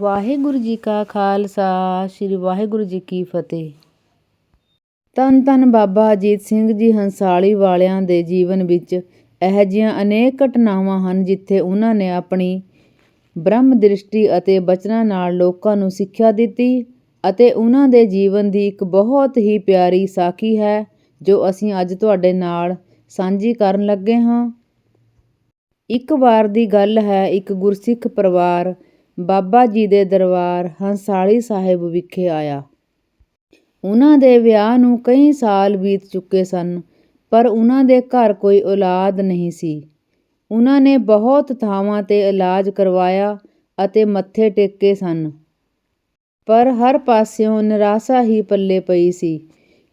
ਵਾਹਿਗੁਰੂ ਜੀ ਕਾ ਖਾਲਸਾ, ਸ੍ਰੀ ਵਾਹਿਗੁਰੂ ਜੀ ਕੀ ਫਤਿਹ। ਧੰਨ ਧੰਨ ਬਾਬਾ ਅਜੀਤ ਸਿੰਘ ਜੀ ਹੰਸਾਲੀ ਵਾਲਿਆਂ ਦੇ ਜੀਵਨ ਵਿੱਚ ਇਹੋ ਜਿਹੀਆਂ ਅਨੇਕ ਘਟਨਾਵਾਂ ਹਨ ਜਿੱਥੇ ਉਹਨਾਂ ਨੇ ਆਪਣੀ ਬ੍ਰਹਮ ਦ੍ਰਿਸ਼ਟੀ ਅਤੇ ਬਚਨਾਂ ਨਾਲ ਲੋਕਾਂ ਨੂੰ ਸਿੱਖਿਆ ਦਿੱਤੀ ਅਤੇ ਉਹਨਾਂ ਦੇ ਜੀਵਨ ਦੀ ਇੱਕ ਬਹੁਤ ਹੀ ਪਿਆਰੀ ਸਾਖੀ ਹੈ, ਜੋ ਅਸੀਂ ਅੱਜ ਤੁਹਾਡੇ ਨਾਲ ਸਾਂਝੀ ਕਰਨ ਲੱਗੇ ਹਾਂ। ਇੱਕ ਵਾਰ ਦੀ ਗੱਲ ਹੈ, ਇੱਕ ਗੁਰਸਿੱਖ ਪਰਿਵਾਰ ਬਾਬਾ ਜੀ ਦੇ ਦਰਬਾਰ ਹੰਸਾਲੀ ਸਾਹਿਬ ਵਿਖੇ ਆਇਆ। ਉਹਨਾਂ ਦੇ ਵਿਆਹ ਨੂੰ ਕਈ ਸਾਲ ਬੀਤ ਚੁੱਕੇ ਸਨ, ਪਰ ਉਹਨਾਂ ਦੇ ਘਰ ਕੋਈ ਔਲਾਦ ਨਹੀਂ ਸੀ। ਉਹਨਾਂ ਨੇ ਬਹੁਤ ਥਾਵਾਂ ਤੇ ਇਲਾਜ ਕਰਵਾਇਆ ਅਤੇ ਮੱਥੇ ਟੇਕੇ ਸਨ। ਪਰ ਹਰ ਪਾਸਿਓਂ ਨਿਰਾਸ਼ਾ ਹੀ ਪੱਲੇ ਪਈ ਸੀ।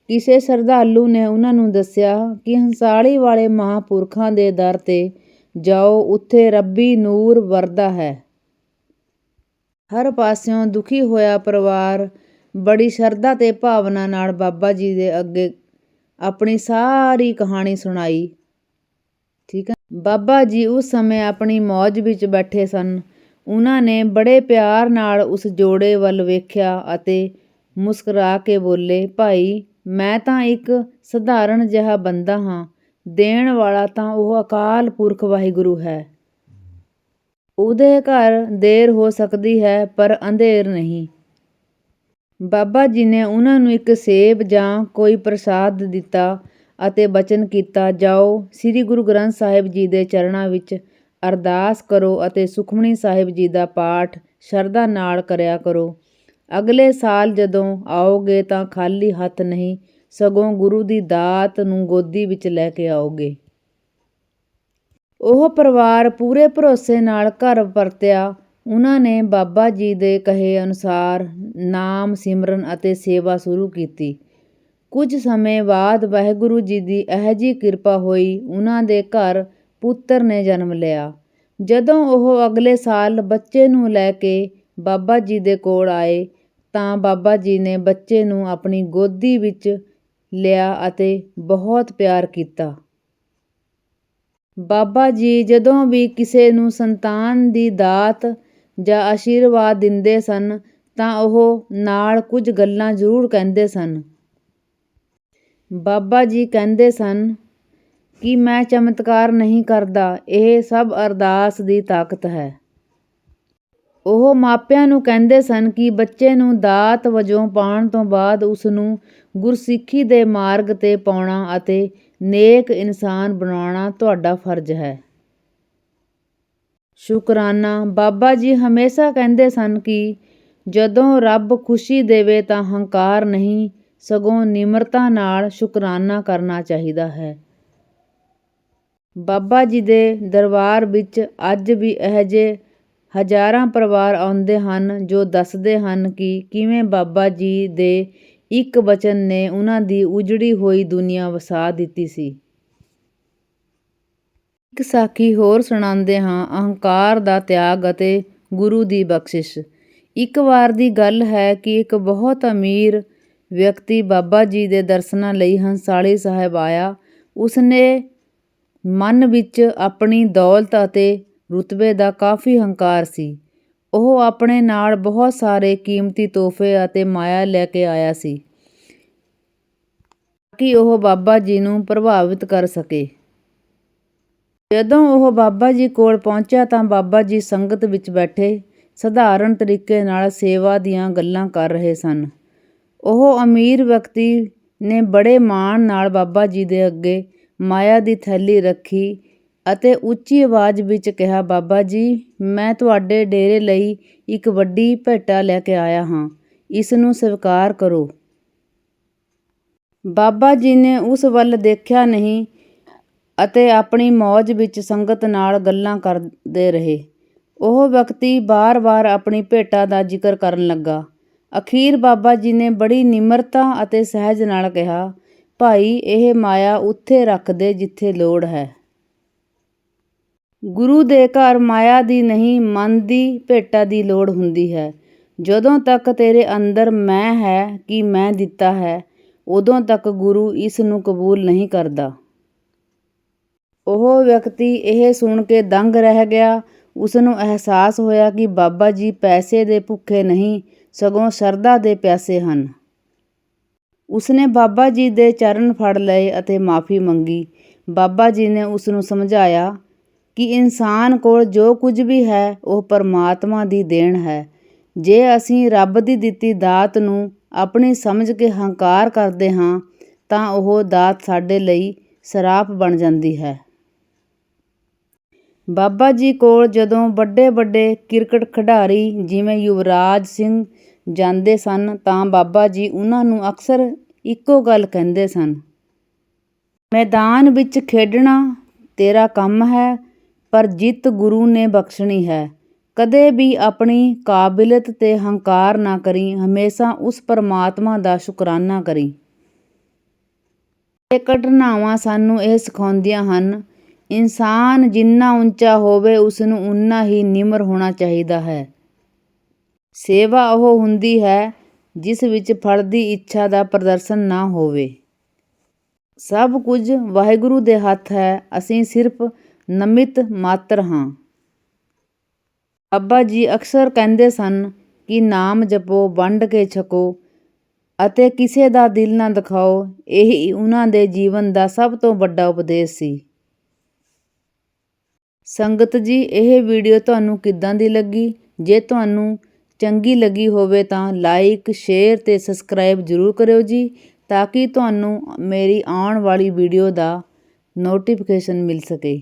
ਕਿਸੇ ਸ਼ਰਧਾਲੂ ਨੇ ਉਹਨਾਂ ਨੂੰ ਦੱਸਿਆ ਕਿ ਹੰਸਾਲੀ ਵਾਲੇ ਮਹਾਂਪੁਰਖਾਂ ਦੇ ਦਰ ਤੇ ਜਾਓ, ਉੱਥੇ ਰੱਬੀ ਨੂਰ ਵਰਦਾ ਹੈ। ਹਰ ਪਾਸਿਓਂ ਦੁਖੀ ਹੋਇਆ ਪਰਿਵਾਰ ਬੜੀ ਸ਼ਰਧਾ ਤੇ ਭਾਵਨਾ ਨਾਲ ਬਾਬਾ ਜੀ ਦੇ ਅੱਗੇ ਆਪਣੀ ਸਾਰੀ ਕਹਾਣੀ ਸੁਣਾਈ। ਠੀਕ ਹੈ। ਬਾਬਾ ਜੀ ਉਸ ਸਮੇਂ ਆਪਣੀ ਮੌਜ ਵਿੱਚ ਬੈਠੇ ਸਨ। ਉਹਨਾਂ ਨੇ ਬੜੇ ਪਿਆਰ ਨਾਲ ਉਸ ਜੋੜੇ ਵੱਲ ਵੇਖਿਆ ਅਤੇ ਮੁਸਕਰਾ ਕੇ ਬੋਲੇ, ਭਾਈ, ਮੈਂ ਤਾਂ ਇੱਕ ਸਧਾਰਨ ਜਿਹਾ ਬੰਦਾ ਹਾਂ। ਦੇਣ ਵਾਲਾ ਤਾਂ ਉਹ ਅਕਾਲ ਪੁਰਖ ਵਾਹਿਗੁਰੂ ਹੈ। ਉਹਦੇ ਘਰ ਦੇਰ ਹੋ ਸਕਦੀ ਹੈ, ਪਰ ਅੰਧੇਰ ਨਹੀਂ। ਬਾਬਾ ਜੀ ਨੇ ਉਹਨਾਂ ਨੂੰ ਇੱਕ ਸੇਬ ਜਾਂ ਕੋਈ ਪ੍ਰਸਾਦ ਦਿੱਤਾ ਅਤੇ ਬਚਨ ਕੀਤਾ, ਜਾਓ, ਸ੍ਰੀ ਗੁਰੂ ਗ੍ਰੰਥ ਸਾਹਿਬ ਜੀ ਦੇ ਚਰਨਾਂ ਵਿੱਚ ਅਰਦਾਸ ਕਰੋ ਅਤੇ ਸੁਖਮਣੀ ਸਾਹਿਬ ਜੀ ਦਾ ਪਾਠ ਸ਼ਰਧਾ ਨਾਲ ਕਰਿਆ ਕਰੋ। ਅਗਲੇ ਸਾਲ ਜਦੋਂ ਆਓਗੇ ਤਾਂ ਖਾਲੀ ਹੱਥ ਨਹੀਂ, ਸਗੋਂ ਗੁਰੂ ਦੀ ਦਾਤ ਨੂੰ ਗੋਦੀ ਵਿੱਚ ਲੈ ਕੇ ਆਓਗੇ। ਉਹ ਪਰਿਵਾਰ ਪੂਰੇ ਭਰੋਸੇ ਨਾਲ ਘਰ ਪਰਤਿਆ। ਉਹਨਾਂ ਨੇ ਬਾਬਾ ਜੀ ਦੇ ਕਹੇ ਅਨੁਸਾਰ ਨਾਮ ਸਿਮਰਨ ਅਤੇ ਸੇਵਾ ਸ਼ੁਰੂ ਕੀਤੀ। ਕੁਝ ਸਮੇਂ ਬਾਅਦ ਵਾਹਿਗੁਰੂ ਜੀ ਦੀ ਅਹਿਜੀ ਕਿਰਪਾ ਹੋਈ, ਉਹਨਾਂ ਦੇ ਘਰ ਪੁੱਤਰ ਨੇ ਜਨਮ ਲਿਆ। ਜਦੋਂ ਉਹ ਅਗਲੇ ਸਾਲ ਬੱਚੇ ਨੂੰ ਲੈ ਕੇ ਬਾਬਾ ਜੀ ਦੇ ਕੋਲ ਆਏ, ਤਾਂ ਬਾਬਾ ਜੀ ਨੇ ਬੱਚੇ ਨੂੰ ਆਪਣੀ ਗੋਦੀ ਵਿੱਚ ਲਿਆ ਅਤੇ ਬਹੁਤ ਪਿਆਰ ਕੀਤਾ। ਬਾਬਾ ਜੀ, ਜਦੋਂ ਵੀ ਕਿਸੇ ਨੂੰ ਸੰਤਾਨ ਦੀ ਦਾਤ ਜਾਂ ਆਸ਼ੀਰਵਾਦ ਦਿੰਦੇ ਸਨ, ਤਾਂ ਉਹ ਨਾਲ ਕੁਝ ਗੱਲਾਂ ਜ਼ਰੂਰ ਕਹਿੰਦੇ ਸਨ। ਬਾਬਾ ਜੀ ਕਹਿੰਦੇ ਸਨ ਕਿ ਮੈਂ ਚਮਤਕਾਰ ਨਹੀਂ ਕਰਦਾ, ਇਹ ਸਭ ਅਰਦਾਸ ਦੀ ਤਾਕਤ ਹੈ। ਉਹ ਮਾਪਿਆਂ ਨੂੰ ਕਹਿੰਦੇ ਸਨ ਕਿ ਬੱਚੇ ਨੂੰ ਦਾਤ ਵਜੋਂ ਪਾਉਣ ਤੋਂ ਬਾਅਦ ਉਸ ਨੂੰ ਗੁਰਸਿੱਖੀ ਦੇ ਮਾਰਗ ਤੇ ਪਾਉਣਾ ਅਤੇ ਨੇਕ ਇਨਸਾਨ ਬਣਾਉਣਾ ਤੁਹਾਡਾ ਫਰਜ਼ ਹੈ। ਸ਼ੁਕਰਾਨਾ। ਬਾਬਾ ਜੀ ਹਮੇਸ਼ਾ ਕਹਿੰਦੇ ਸਨ ਕਿ ਜਦੋਂ ਰੱਬ ਖੁਸ਼ੀ ਦੇਵੇ ਤਾਂ ਹੰਕਾਰ ਨਹੀਂ, ਸਗੋਂ ਨਿਮਰਤਾ ਨਾਲ ਸ਼ੁਕਰਾਨਾ ਕਰਨਾ ਚਾਹੀਦਾ ਹੈ। ਬਾਬਾ ਜੀ ਦੇ ਦਰਬਾਰ ਵਿੱਚ ਅੱਜ ਵੀ ਅਜਿਹੇ ਹਜ਼ਾਰਾਂ ਪਰਿਵਾਰ ਆਉਂਦੇ ਹਨ ਜੋ ਦੱਸਦੇ ਹਨ ਕਿ ਕਿਵੇਂ ਬਾਬਾ ਜੀ ਦੇ ਇੱਕ ਬਚਨ ਨੇ ਉਹਨਾਂ ਦੀ ਉਜੜੀ ਹੋਈ ਦੁਨੀਆ ਵਸਾ ਦਿੱਤੀ ਸੀ। ਇੱਕ ਸਾਖੀ ਹੋਰ ਸੁਣਾਉਂਦੇ ਹਾਂ, ਅਹੰਕਾਰ ਦਾ ਤਿਆਗ ਅਤੇ ਗੁਰੂ ਦੀ ਬਖਸ਼ਿਸ਼। ਇੱਕ ਵਾਰ ਦੀ ਗੱਲ ਹੈ ਕਿ ਇੱਕ ਬਹੁਤ ਅਮੀਰ ਵਿਅਕਤੀ ਬਾਬਾ ਜੀ ਦੇ ਦਰਸ਼ਨਾਂ ਲਈ ਹੰਸਾਲੀ ਸਾਹਿਬ ਆਇਆ। ਉਸਨੇ ਮਨ ਵਿੱਚ ਆਪਣੀ ਦੌਲਤ ਅਤੇ ਰੁਤਬੇ ਦਾ ਕਾਫੀ ਹੰਕਾਰ ਸੀ। ਉਹ ਆਪਣੇ ਨਾਲ ਬਹੁਤ ਸਾਰੇ ਕੀਮਤੀ ਤੋਹਫੇ ਅਤੇ ਮਾਇਆ ਲੈ ਕੇ ਆਇਆ ਸੀ ਕਿ ਉਹ ਬਾਬਾ ਜੀ ਨੂੰ ਪ੍ਰਭਾਵਿਤ ਕਰ ਸਕੇ। ਜਦੋਂ ਉਹ ਬਾਬਾ ਜੀ ਕੋਲ ਪਹੁੰਚਿਆ ਤਾਂ ਬਾਬਾ ਜੀ ਸੰਗਤ ਵਿੱਚ ਬੈਠੇ, ਸਧਾਰਨ ਤਰੀਕੇ ਨਾਲ ਸੇਵਾ ਦੀਆਂ ਗੱਲਾਂ ਕਰ ਰਹੇ ਸਨ। ਉਹ ਅਮੀਰ ਵਿਅਕਤੀ ਨੇ ਬੜੇ ਮਾਣ ਨਾਲ ਬਾਬਾ ਜੀ ਦੇ ਅੱਗੇ ਮਾਇਆ ਦੀ ਥੈਲੀ ਰੱਖੀ ਅਤੇ ਉੱਚੀ ਆਵਾਜ਼ ਵਿੱਚ ਕਿਹਾ, ਬਾਬਾ ਜੀ, ਮੈਂ ਤੁਹਾਡੇ ਡੇਰੇ ਲਈ ਇੱਕ ਵੱਡੀ ਭੇਟਾ ਲੈ ਕੇ ਆਇਆ ਹਾਂ। ਇਸ ਨੂੰ ਸਵੀਕਾਰ ਕਰੋ ਬਾਬਾ ਜੀ ਨੇ ਉਸ ਵੱਲ ਦੇਖਿਆ ਨਹੀਂ ਅਤੇ ਆਪਣੀ ਮੌਜ ਵਿੱਚ ਸੰਗਤ ਨਾਲ ਗੱਲਾਂ ਕਰਦੇ ਰਹੇ। ਉਹ ਵਿਅਕਤੀ ਬਾਰ-ਬਾਰ ਆਪਣੀ ਭੇਟਾ ਦਾ ਜ਼ਿਕਰ ਕਰਨ ਲੱਗਾ। ਅਖੀਰ ਬਾਬਾ ਜੀ ਨੇ ਬੜੀ ਨਿਮਰਤਾ ਅਤੇ ਸਹਿਜ ਨਾਲ ਕਿਹਾ, ਭਾਈ, ਇਹ ਮਾਇਆ ਉੱਥੇ ਰੱਖ ਦੇ ਜਿੱਥੇ ਲੋੜ ਹੈ। ਗੁਰੂ ਦੇ ਘਰ ਮਾਇਆ ਦੀ ਨਹੀਂ, ਮਨ ਦੀ, ਭੇਟਾ ਦੀ ਲੋੜ ਹੁੰਦੀ ਹੈ। ਜਦੋਂ ਤੱਕ ਤੇਰੇ ਅੰਦਰ ਮੈਂ ਹੈ ਕਿ ਮੈਂ ਦਿੱਤਾ ਹੈ, ਉਦੋਂ ਤੱਕ ਗੁਰੂ ਇਸ ਨੂੰ ਕਬੂਲ ਨਹੀਂ ਕਰਦਾ। ਉਹ ਵਿਅਕਤੀ ਇਹ ਸੁਣ ਕੇ ਦੰਗ ਰਹਿ ਗਿਆ। ਉਸਨੂੰ ਅਹਿਸਾਸ ਹੋਇਆ ਕਿ ਬਾਬਾ ਜੀ ਪੈਸੇ ਦੇ ਭੁੱਖੇ ਨਹੀਂ, ਸਗੋਂ ਸ਼ਰਧਾ ਦੇ ਪਿਆਸੇ ਹਨ। ਉਸਨੇ ਬਾਬਾ ਜੀ ਦੇ ਚਰਨ ਫੜ ਲਏ ਅਤੇ ਮਾਫੀ ਮੰਗੀ। ਬਾਬਾ ਜੀ ਨੇ ਉਸਨੂੰ ਸਮਝਾਇਆ ਕਿ ਇਨਸਾਨ ਕੋਲ ਜੋ ਕੁਝ ਵੀ ਹੈ, ਉਹ ਪਰਮਾਤਮਾ ਦੀ ਦੇਣ ਹੈ। ਜੇ ਅਸੀਂ ਰੱਬ ਦੀ ਦਿੱਤੀ ਦਾਤ ਨੂੰ ਆਪਣੀ ਸਮਝ ਕੇ ਹੰਕਾਰ ਕਰਦੇ ਹਾਂ, ਤਾਂ ਉਹ ਦਾਤ ਸਾਡੇ ਲਈ ਸਰਾਪ ਬਣ ਜਾਂਦੀ ਹੈ। ਬਾਬਾ ਜੀ ਕੋਲ ਜਦੋਂ ਵੱਡੇ ਵੱਡੇ ਕ੍ਰਿਕਟ ਖਿਡਾਰੀ ਜਿਵੇਂ ਯੁਵਰਾਜ ਸਿੰਘ ਜਾਂਦੇ ਸਨ, ਤਾਂ ਬਾਬਾ ਜੀ ਉਹਨਾਂ ਨੂੰ ਅਕਸਰ ਇੱਕੋ ਗੱਲ ਕਹਿੰਦੇ ਸਨ, ਮੈਦਾਨ ਵਿੱਚ ਖੇਡਣਾ ਤੇਰਾ ਕੰਮ ਹੈ ਪਰ ਜਿੱਤ ਗੁਰੂ ਨੇ ਬਖਸ਼ਣੀ ਹੈ। ਕਦੇ ਵੀ ਆਪਣੀ ਕਾਬਲੀਅਤ ਤੇ ਹੰਕਾਰ ਨਾ ਕਰੀ, ਹਮੇਸ਼ਾ ਉਸ ਪਰਮਾਤਮਾ ਦਾ ਸ਼ੁਕਰਾਨਾ ਕਰੀ। ਇਹ ਘਟਨਾਵਾਂ ਸਾਨੂੰ ਇਹ ਸਿਖਾਉਂਦੀਆਂ ਹਨ, ਇਨਸਾਨ ਜਿੰਨਾ ਉੱਚਾ ਹੋਵੇ, ਉਸਨੂੰ ਉਨਾ ਹੀ ਨਿਮਰ ਹੋਣਾ ਚਾਹੀਦਾ ਹੈ। ਸੇਵਾ ਉਹ ਹੁੰਦੀ ਹੈ, ਜਿਸ ਵਿੱਚ ਫਲ ਦੀ ਇੱਛਾ ਦਾ ਪ੍ਰਦਰਸ਼ਨ ਨਾ ਹੋਵੇ। ਸਭ ਕੁਝ ਵਾਹਿਗੁਰੂ ਦੇ ਹੱਥ ਹੈ, ਅਸੀਂ ਸਿਰਫ ਨਮਿਤ ਮਾਤਰ ਹਾਂ। ਬਾਬਾ ਜੀ ਅਕਸਰ ਕਹਿੰਦੇ ਸਨ ਕਿ ਨਾਮ ਜਪੋ, ਵੰਡ ਕੇ ਛਕੋ ਅਤੇ ਕਿਸੇ ਦਾ ਦਿਲ ਨਾ ਦਿਖਾਓ, ਇਹ ਉਹਨਾਂ ਦੇ ਜੀਵਨ ਦਾ ਸਭ ਤੋਂ ਵੱਡਾ ਉਪਦੇਸ਼ ਸੀ। ਸੰਗਤ ਜੀ, ਇਹ ਵੀਡੀਓ ਤੁਹਾਨੂੰ ਕਿੱਦਾਂ ਦੀ ਲੱਗੀ? ਜੇ ਤੁਹਾਨੂੰ ਚੰਗੀ ਲੱਗੀ ਹੋਵੇ ਤਾਂ ਲਾਈਕ ਸ਼ੇਅਰ ਤੇ ਸਬਸਕ੍ਰਾਈਬ ਜ਼ਰੂਰ ਕਰਿਓ ਜੀ, ਤਾਂ ਕਿ ਤੁਹਾਨੂੰ ਮੇਰੀ ਆਉਣ ਵਾਲੀ ਵੀਡੀਓ ਦਾ ਨੋਟੀਫਿਕੇਸ਼ਨ ਮਿਲ ਸਕੇ।